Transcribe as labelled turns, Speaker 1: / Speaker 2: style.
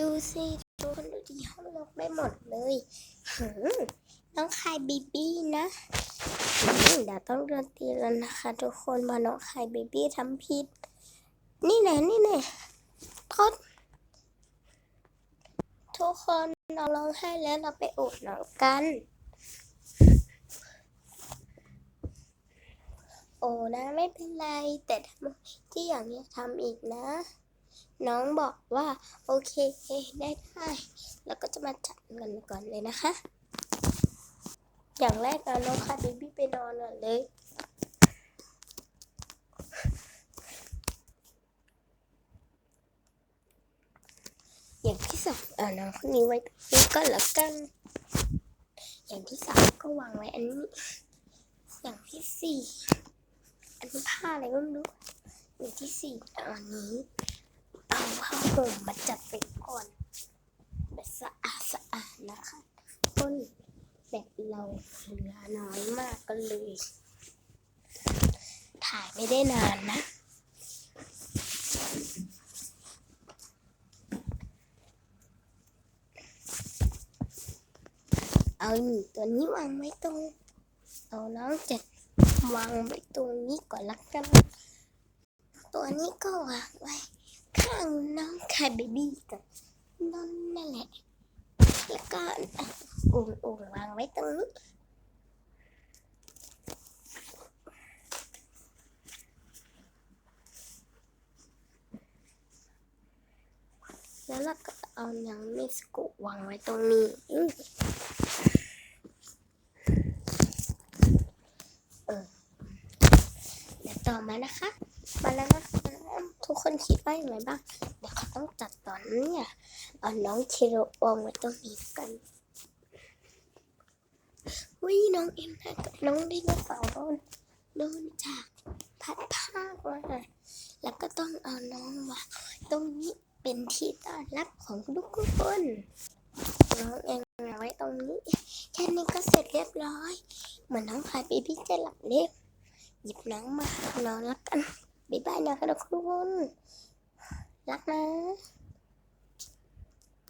Speaker 1: ดูสิทุกคนดูที่ห้องลกได้หมดเลยหืมน้องคายบีบี้นะเดี๋ยวต้องเรียนตีแล้วนะคะ ทุกคนมาน้องคายบีบี้ทำผิด นี่แน่นี่แน่ทดทุกคนน้องร้องไห้แล้วเราไปอุดน้องกัน โอ้นะไม่เป็นไร แต่ที่อย่างนี้ทำอีกนะ น้องบอกว่า โอเคได้ได้แล้วก็จะมาจัดกันก่อนเลยนะคะ อย่างแรกเอาน้องคาบิบี้ไปนอนก่อนเลยอย่างที่สองเอาน้องคนนี้ไว้ตรงนี้ก็แล้วกัน อย่างที่สามก็วางไว้อันนี้ อย่างที่สี่อันนี้ผ้าอะไรก็ไม่รู้อย่างที่สี่อันนี้ ผ้าห่มมาจัดไปก่อนแบบสะอาดสะอาดนะคะต้นแบบเราเหลือน้อยมากก็เลย ถ่ายไม่ได้นานนะเอาหมีตัวนี้วางไว้ตรง เอาน้องจะวางไว้ตรงนี้ก่อนละกัน ตัวนี้ก็วางไว้ ข้างน้องคายเบบี้กับนอนนั่นแหละ แล้วก็อะอุ่นอุ่นวางไว้ตรงนี้แล้วเราก็เอายังมิสกุวางไว้ตรงนี้มเออเดี๋ยวต่อมานะคะ มาแล้วนะคะ ทุกคนคิดว่าอย่างไรบ้างเดี๋ยวเขาต้องจัดตอนนี้เอาน้องเทโรวางไว้ตรงนี้กันวิ่งน้องเอ็มนะกับน้องไดโนเสาร์โดนโดนจากพัดภาคมาแล้วก็ต้องเอาน้องวางตรงนี้เป็นที่ต้อนรับของทุกคนน้องเอ็มวางไว้ตรงนี้แค่นี้ก็เสร็จเรียบร้อย เหมือนน้องพายบีบี้จะหลับเร็วหยิบน้องมานอนแล้วกัน บ๊ายบายนะคะทุกคน รักนะ